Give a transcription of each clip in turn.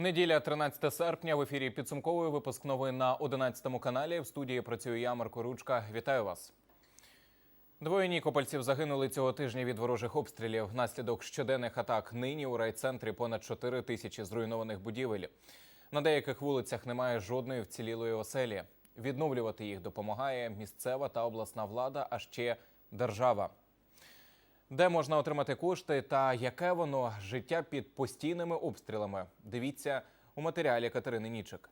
Неділя, 13 серпня. В ефірі підсумковий випуск новин на 11 каналі. В студії працює я, Марко Ручка. Вітаю вас. Двоє нікопольців загинули цього тижня від ворожих обстрілів. Внаслідок щоденних атак нині у райцентрі понад 4 тисячі зруйнованих будівель. На деяких вулицях немає жодної вцілілої оселі. Відновлювати їх допомагає місцева та обласна влада, а ще держава. Де можна отримати кошти та яке воно життя під постійними обстрілами? Дивіться у матеріалі Катерини Нічик.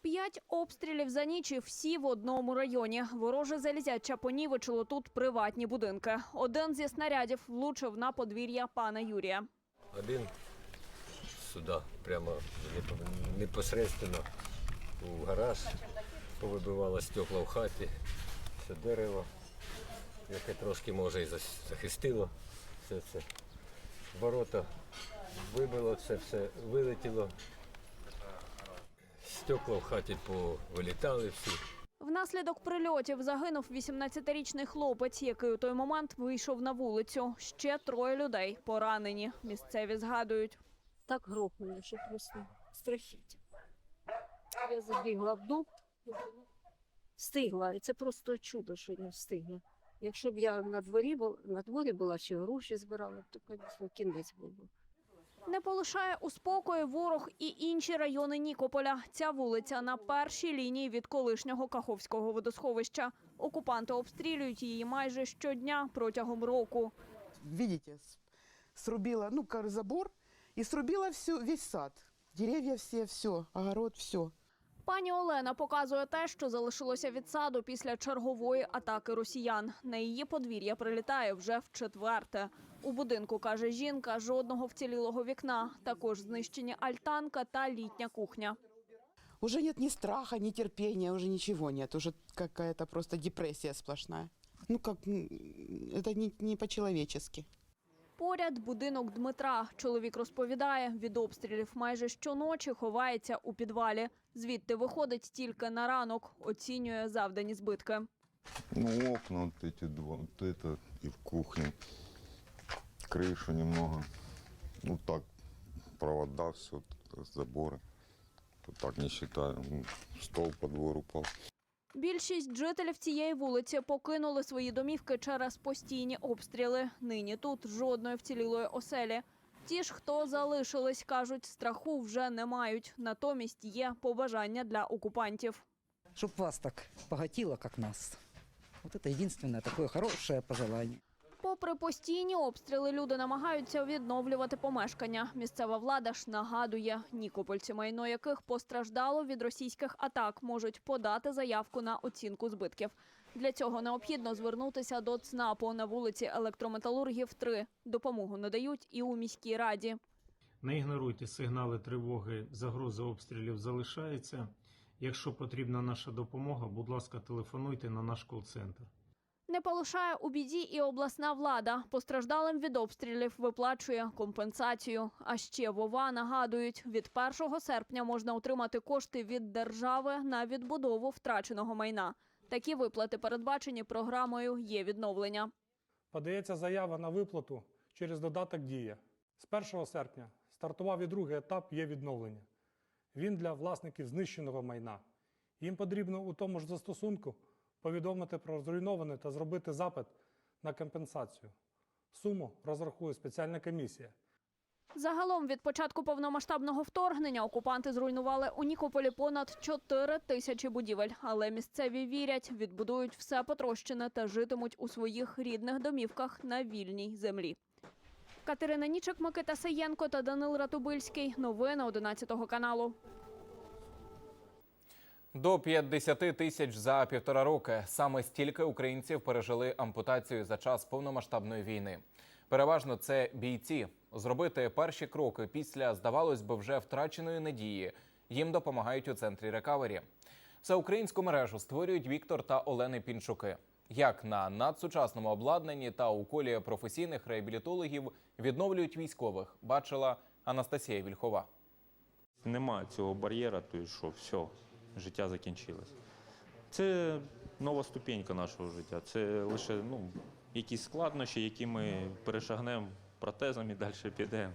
П'ять обстрілів за ніч і всі в одному районі. Вороже залізяча понівечило тут приватні будинки. Один зі снарядів влучив на подвір'я пана Юрія. Один сюди, прямо непо- непосередньо у гараж, повибивало стекла в хаті, все дерево, яке трошки може і захистило все це. Ворота вибило, це все вилетіло. Стекла в хаті повилітали всі. Внаслідок прильотів загинув 18-річний хлопець, який у той момент вийшов на вулицю. Ще троє людей поранені. Місцеві згадують. так грохнуло, що просто страхіття. Я забігла в дом, встигла. І це просто чудо, що я встигла. Якщо б я на дворі, бу- на дворі була чи гроші збирала, то, звісно, кінець був. би. Не полишає у спокої ворог і інші райони Нікополя. Ця вулиця на першій лінії від колишнього Каховського водосховища. Окупанти обстрілюють її майже щодня протягом року. видите, с- срубила, ну, забор и срубила всю, весь сад. Деревья все, все, огород, все. Пані Олена показує те, що залишилося від саду після чергової атаки росіян. На її подвір'я прилітає вже в четверте. У будинку, каже жінка, жодного вцілілого вікна. Також знищені альтанка та літня кухня. Уже нет ни страха, ни терпения, уже ничего нет. Уже какая-то просто депрессия сплошная. Ну, как, это не, не по-человечески. Поряд будинок Дмитра. Чоловік розповідає, від обстрілів майже щоночі ховається у підвалі. Звідти виходить тільки на ранок, оцінює завдані збитки. Ну, окна вот эти два, вот это и в кухне. Крышу немного. Ну так, провода, все, заборы. То так не считаю. Ну, Стол по двору упал. Більшість жителів цієї вулиці покинули свої домівки через постійні обстріли. Нині тут жодної вцілілої оселі. Ті ж, хто залишились, кажуть, страху вже не мають. Натомість є побажання для окупантів. Чтоб вас так богатило, как нас. Вот это единственное такое хорошее пожелание. Попри постійні обстріли, люди намагаються відновлювати помешкання. Місцева влада ж нагадує, нікопольці, майно яких постраждало від російських атак, можуть подати заявку на оцінку збитків. Для цього необхідно звернутися до ЦНАПу на вулиці Електрометалургів 3. Допомогу надають і у міській раді. Не ігноруйте сигнали тривоги, загроза обстрілів залишається. Якщо потрібна наша допомога, будь ласка, телефонуйте на наш кол-центр. Не полишає у біді і обласна влада. Постраждалим від обстрілів виплачує компенсацію. А ще Вова нагадують, від 1 серпня можна отримати кошти від держави на відбудову втраченого майна. Такі виплати передбачені програмою є відновлення. Подається заява на виплату через додаток Дія. З 1 серпня стартував і другий етап є відновлення. Він для власників знищеного майна. Їм потрібно у тому ж застосунку повідомити про зруйноване та зробити запит на компенсацію. Суму розрахує спеціальна комісія. Загалом від початку повномасштабного вторгнення окупанти зруйнували у Нікополі понад 4 тисячі будівель. Але місцеві вірять, відбудують все потрощене та житимуть у своїх рідних домівках на вільній землі. Катерина Нічик, Микита Саєнко та Данил Ратубильський. Новини 11 каналу. До 50 тисяч за півтора роки. Саме стільки українців пережили ампутацію за час повномасштабної війни. Переважно це бійці. Зробити перші кроки після, здавалось би, вже втраченої надії. Їм допомагають у центрі рекавері. Всеукраїнську мережу створюють Віктор та Олени Пінчуки. Як на надсучасному обладнанні та у колі професійних реабілітологів відновлюють військових, бачила Анастасія Вільхова. Нема цього бар'єра, то що все, життя закінчилось. Це нова ступенька нашого життя. Це лише ну, якісь складнощі, які ми перешагнемо протезом і далі підемо.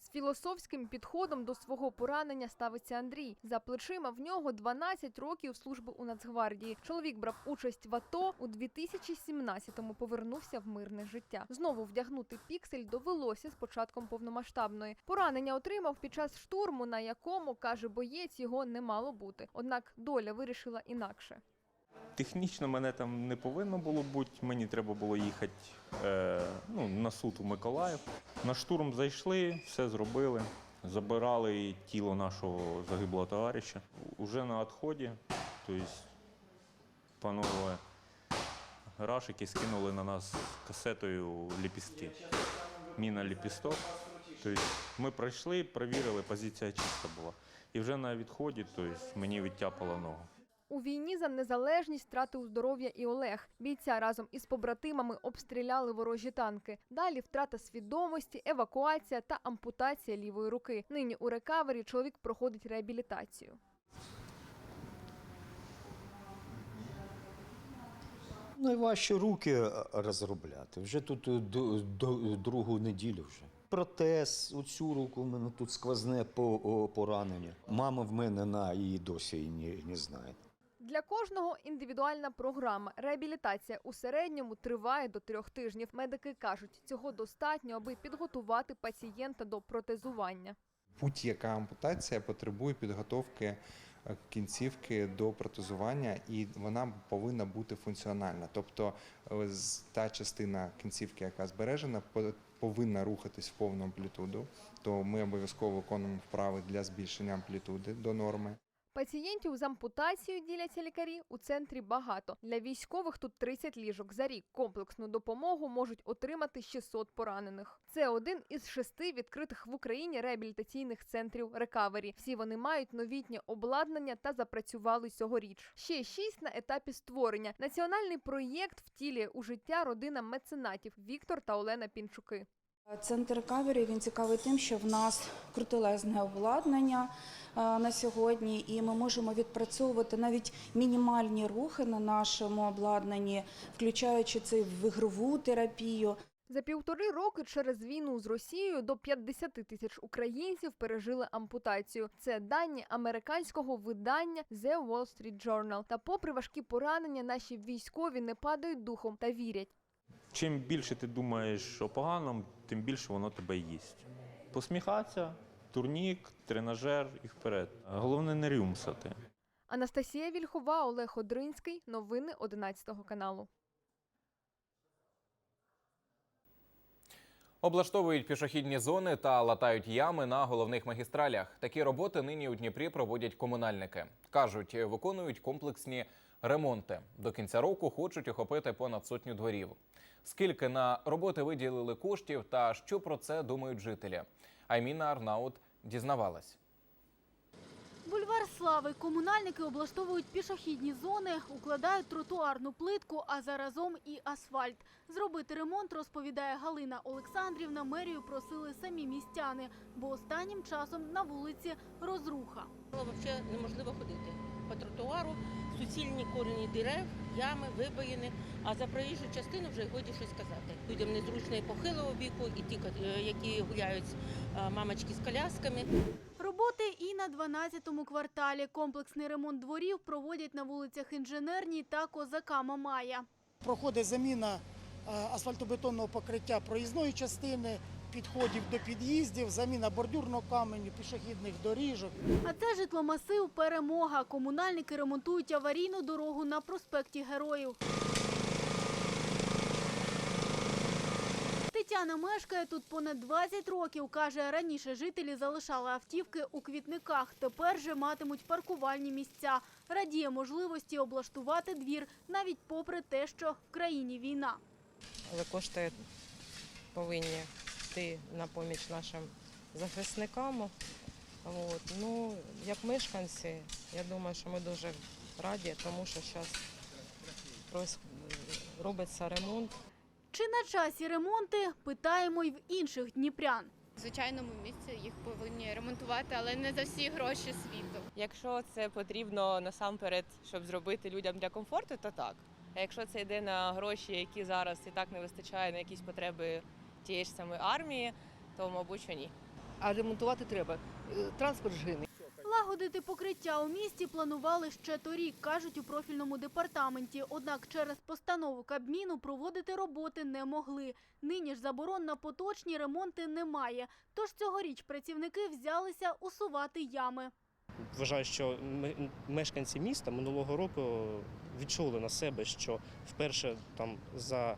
З філософським підходом до свого поранення ставиться Андрій. За плечима в нього 12 років служби у Нацгвардії. Чоловік брав участь в АТО у 2017-му повернувся в мирне життя. Знову вдягнути піксель довелося з початком повномасштабної. Поранення отримав під час штурму, на якому каже боєць, його не мало бути. Однак доля вирішила інакше. Технічно мене там не повинно було бути. Мені треба було їхати е, ну, на суд у Миколаїв. На штурм зайшли, все зробили. Забирали тіло нашого загиблого товариша. Уже на відході, тобто панове рашики скинули на нас касетою ліпістки. Міна ліпісток. Тобто ми пройшли, перевірили, позиція чиста була. І вже на відході тобто, мені відтяпало ногу. У війні за незалежність втратив здоров'я і Олег. Бійця разом із побратимами обстріляли ворожі танки. Далі втрата свідомості, евакуація та ампутація лівої руки. Нині у рекавері чоловік проходить реабілітацію. Найважче руки е, розробляти. Вже тут е, до, другу неділю вже. Протез, оцю руку в мене тут сквозне по, о, поранення. Мама в мене на і досі не, не знає. Для кожного індивідуальна програма. Реабілітація у середньому триває до трьох тижнів. Медики кажуть, цього достатньо, аби підготувати пацієнта до протезування. Будь-яка ампутація потребує підготовки е, кінцівки до протезування, і вона повинна бути функціональна. Тобто е, та частина кінцівки, яка збережена, по- повинна рухатись в повну амплітуду. То ми обов'язково виконуємо вправи для збільшення амплітуди до норми. Пацієнтів з ампутацією діляться лікарі у центрі багато. Для військових тут 30 ліжок. За рік комплексну допомогу можуть отримати 600 поранених. Це один із шести відкритих в Україні реабілітаційних центрів рекавері. Всі вони мають новітнє обладнання та запрацювали цьогоріч. Ще шість на етапі створення. Національний проєкт втілює у життя родина меценатів Віктор та Олена Пінчуки. Центр кавері він цікавий тим, що в нас крутелезне обладнання е, на сьогодні, і ми можемо відпрацьовувати навіть мінімальні рухи на нашому обладнанні, включаючи це в ігрову терапію. За півтори роки через війну з Росією до 50 тисяч українців пережили ампутацію. Це дані американського видання The Wall Street Journal. Та попри важкі поранення, наші військові не падають духом та вірять. Чим більше ти думаєш о поганому, тим більше воно тебе їсть. Посміхатися, турнік, тренажер і вперед. Головне не рюмсати. Анастасія Вільхова, Олег Одринський. Новини 11 каналу. Облаштовують пішохідні зони та латають ями на головних магістралях. Такі роботи нині у Дніпрі проводять комунальники. Кажуть, виконують комплексні ремонти. До кінця року хочуть охопити понад сотню дворів. Скільки на роботи виділили коштів та що про це думають жителі? Айміна Арнаут дізнавалась. Бульвар Слави. Комунальники облаштовують пішохідні зони, укладають тротуарну плитку, а заразом і асфальт. Зробити ремонт, розповідає Галина Олександрівна, мерію просили самі містяни, бо останнім часом на вулиці розруха. Взагалі неможливо ходити по тротуару, суцільні корені дерев, ями, вибоїни. А за проїжджу частину вже й годі щось казати. Людям незручно і похилого віку, і ті, е, які гуляють мамочки з колясками. Роботи і на 12-му кварталі. Комплексний ремонт дворів проводять на вулицях Інженерній та Козака Мамая. проходить заміна асфальтобетонного покриття проїзної частини, підходів до під'їздів, заміна бордюрного каменю, пішохідних доріжок. А це житломасив Перемога. Комунальники ремонтують аварійну дорогу на проспекті Героїв. Тетяна мешкає тут понад 20 років. Каже, раніше жителі залишали автівки у квітниках. Тепер же матимуть паркувальні місця. Радіє можливості облаштувати двір, навіть попри те, що в країні війна. але кошти повинні йти на поміч нашим захисникам. От. Ну, як мешканці, я думаю, що ми дуже раді, тому що зараз робиться ремонт. Чи на часі ремонти? Питаємо й в інших дніпрян. В звичайному місці їх повинні ремонтувати, але не за всі гроші світу. Якщо це потрібно насамперед, щоб зробити людям для комфорту, то так. А якщо це йде на гроші, які зараз і так не вистачає на якісь потреби тієї ж самої армії, то мабуть що ні. а ремонтувати треба. Е, Транспорт ж гине. Лагодити покриття у місті планували ще торік, кажуть у профільному департаменті. Однак через постанову Кабміну проводити роботи не могли. Нині ж заборон на поточні ремонти немає. Тож цьогоріч працівники взялися усувати ями. Вважаю, що мешканці міста минулого року відчули на себе, що вперше там за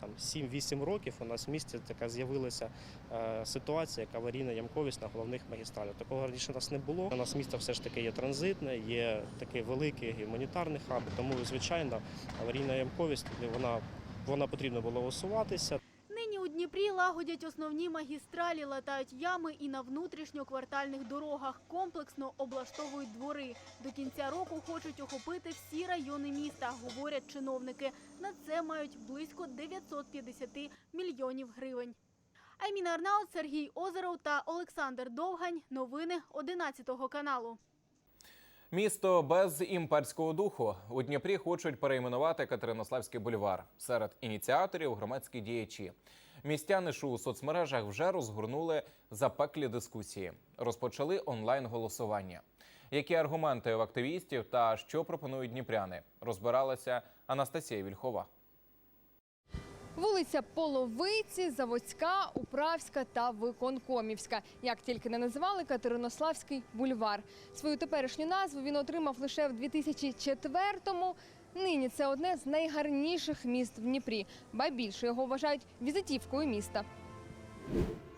там 7-8 років у нас в місті така з'явилася е, ситуація, як аварійна ямковість на головних магістралях. Такого раніше у нас не було. У нас місто все ж таки є транзитне, є такий великий гуманітарний хаб, тому звичайно аварійна ямковість вона, вона потрібно було усуватися. Дніпрі лагодять основні магістралі, латають ями і на внутрішньоквартальних дорогах. Комплексно облаштовують двори. До кінця року хочуть охопити всі райони міста, говорять чиновники. На це мають близько 950 мільйонів гривень. Айміна Арнаут, Сергій Озеров та Олександр Довгань. Новини 11 каналу. Місто без імперського духу у Дніпрі хочуть перейменувати Катеринославський бульвар. Серед ініціаторів громадські діячі. Містяни ж у соцмережах вже розгорнули запеклі дискусії. Розпочали онлайн голосування. Які аргументи в активістів та що пропонують дніпряни? Розбиралася Анастасія Вільхова. Вулиця Половиці, Заводська, Управська та Виконкомівська. Як тільки не називали Катеринославський бульвар. Свою теперішню назву він отримав лише в 2004-му. Нині це одне з найгарніших міст в Дніпрі, ба більше його вважають візитівкою міста.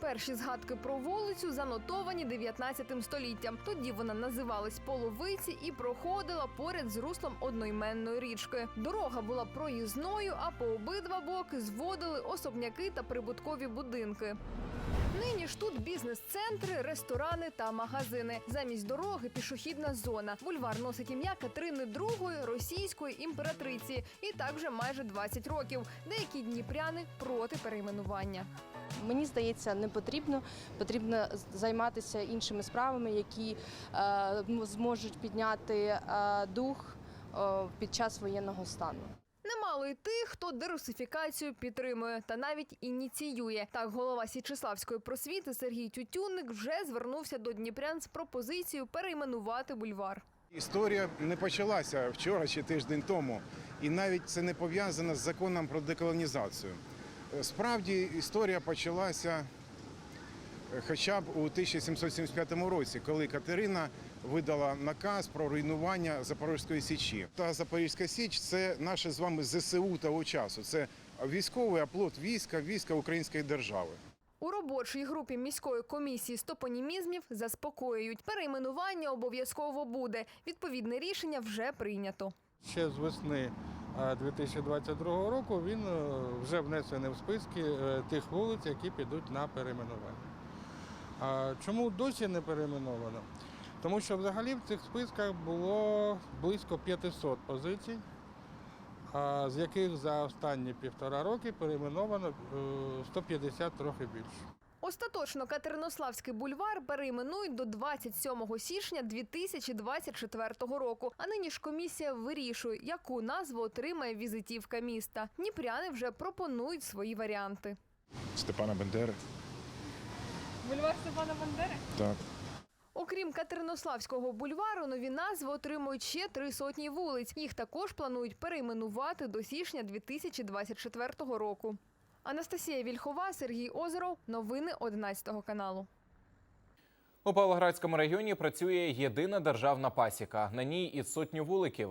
Перші згадки про вулицю занотовані 19 століттям. Тоді вона називалась Половиці і проходила поряд з руслом одноіменної річки. Дорога була проїзною, а по обидва боки зводили особняки та прибуткові будинки. Нині ж тут бізнес-центри, ресторани та магазини. Замість дороги пішохідна зона. Бульвар носить ім'я Катерини II, російської імператриці. І так вже майже 20 років. Деякі дніпряни проти перейменування. Мені здається, не потрібно. Потрібно займатися іншими справами, які е, зможуть підняти е, дух е, під час воєнного стану. Немало й тих, хто дерусифікацію підтримує та навіть ініціює. Так, голова Січеславської просвіти Сергій Тютюнник вже звернувся до дніпрян з пропозицією перейменувати бульвар. Історія не почалася вчора чи тиждень тому, і навіть це не пов'язано з законом про деколонізацію. Справді історія почалася е, хоча б у 1775 році, коли Катерина видала наказ про руйнування Запорізької січі. Та Запорізька Січ це наше з вами ЗСУ того часу. Це військовий оплот війська, війська Української держави. У робочій групі міської комісії з топонімізмів заспокоюють. Перейменування обов'язково буде. Відповідне рішення вже прийнято. Ще з весни е, 2022 року він е, вже внесений в списки е, тих вулиць, які підуть на перейменування. А Чому досі не перейменовано? Тому що взагалі в цих списках було близько 500 позицій, з яких за останні півтора роки перейменовано е, 150 трохи більше. Остаточно Катеринославський бульвар перейменують до 27 січня 2024 року. А нині ж комісія вирішує, яку назву отримає візитівка міста. Дніпряни вже пропонують свої варіанти. Степана Бендери. Бульвар Степана Бандери? Так. Окрім Катеринославського бульвару, нові назви отримують ще три сотні вулиць. Їх також планують перейменувати до січня 2024 року. Анастасія Вільхова, Сергій Озеров. Новини 11 каналу. У Павлоградському районі працює єдина державна пасіка. На ній із сотню вуликів.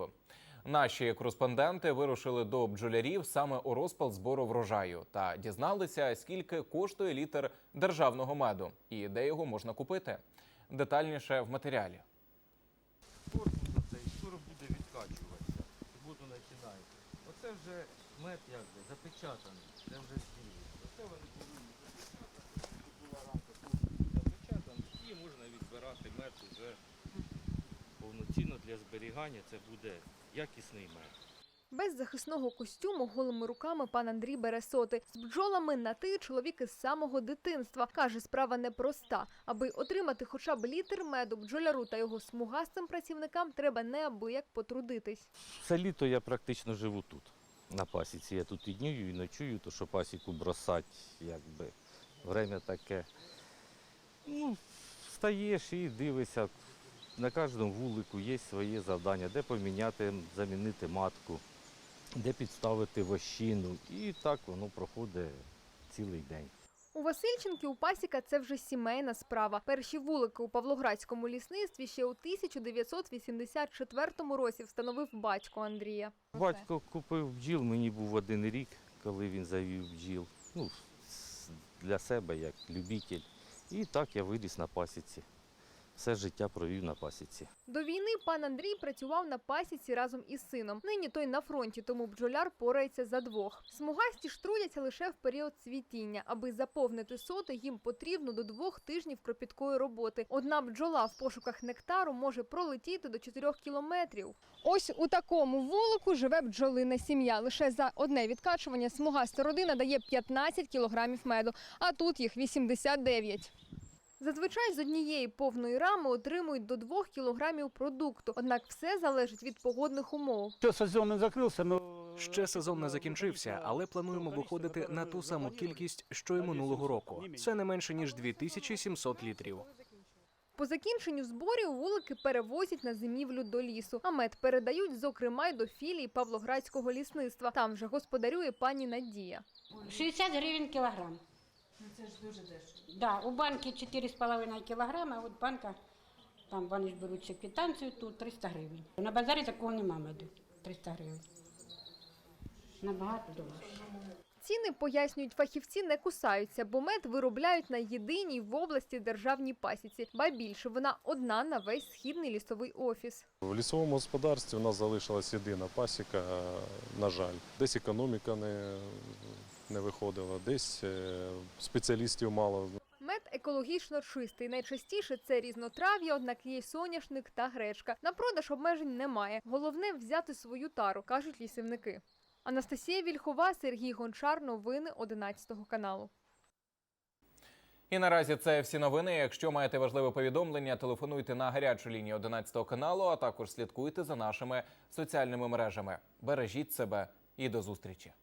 Наші кореспонденти вирушили до бджолярів саме у розпал збору врожаю та дізналися, скільки коштує літр державного меду і де його можна купити. Детальніше в матеріалі. Корпус цей скоро буде відкачуватися. Воду починаєте. Оце вже мед як би запечатаний. Це вже зділо. Оце вони повинні запечатати. Була рамка запечатана. І можна відбирати мед вже повноцінно для зберігання. Це буде якісний мед. Без захисного костюму голими руками пан Андрій бере соти. З бджолами на ти чоловік із самого дитинства. Каже, справа непроста. Аби отримати хоча б літр меду бджоляру та його смугастим працівникам треба неабияк потрудитись. Все літо я практично живу тут. На пасіці я тут і днюю, і ночую, то що пасіку бросати, якби время таке. Ну, встаєш і дивишся. На кожному вулику є своє завдання, де поміняти, замінити матку, де підставити вощину. І так воно проходить цілий день. У Васильченків пасіка це вже сімейна справа. Перші вулики у Павлоградському лісництві ще у 1984 році встановив батько Андрія. Батько купив бджіл, мені був один рік, коли він завів бджіл. Ну, для себе як любитель. І так я виріс на пасіці. Все життя провів на пасіці. До війни пан Андрій працював на пасіці разом із сином. Нині той на фронті, тому бджоляр порається за двох. Смугасті ж лише в період цвітіння. Аби заповнити соти, їм потрібно до двох тижнів кропіткої роботи. Одна бджола в пошуках нектару може пролетіти до 4 кілометрів. Ось у такому вулику живе бджолина сім'я. Лише за одне відкачування смугаста родина дає 15 кілограмів меду, а тут їх 89. Зазвичай з однієї повної рами отримують до 2 кілограмів продукту. Однак все залежить від погодних умов. Що сезон не закрився, ну ще сезон не закінчився, але плануємо виходити на ту саму кількість, що й минулого року. Це не менше ніж 2700 літрів. По закінченню зборів вулики перевозять на зимівлю до лісу, а мед передають, зокрема, й до філії Павлоградського лісництва. Там вже господарює пані Надія. 60 гривень кілограм. Це ж дуже дешево. Да, у банки 4,5 кілограма, а от банка, там вони ж беруть ще квитанцію, тут 300 гривень. На базарі такого нема меду, 300 гривень. Набагато дорожче. Ціни, пояснюють фахівці, не кусаються, бо мед виробляють на єдиній в області державній пасіці. Ба більше вона одна на весь східний лісовий офіс. В лісовому господарстві у нас залишилась єдина пасіка, е, на жаль. Десь економіка не, не виходила, десь е, спеціалістів мало. Мед екологічно чистий. Найчастіше це різнотрав'я, однак є й соняшник та гречка. На продаж обмежень немає. Головне взяти свою тару, кажуть лісівники. Анастасія Вільхова, Сергій Гончар. Новини 11 каналу. І наразі це всі новини. Якщо маєте важливе повідомлення, телефонуйте на гарячу лінію 11 каналу, а також слідкуйте за нашими соціальними мережами. Бережіть себе і до зустрічі.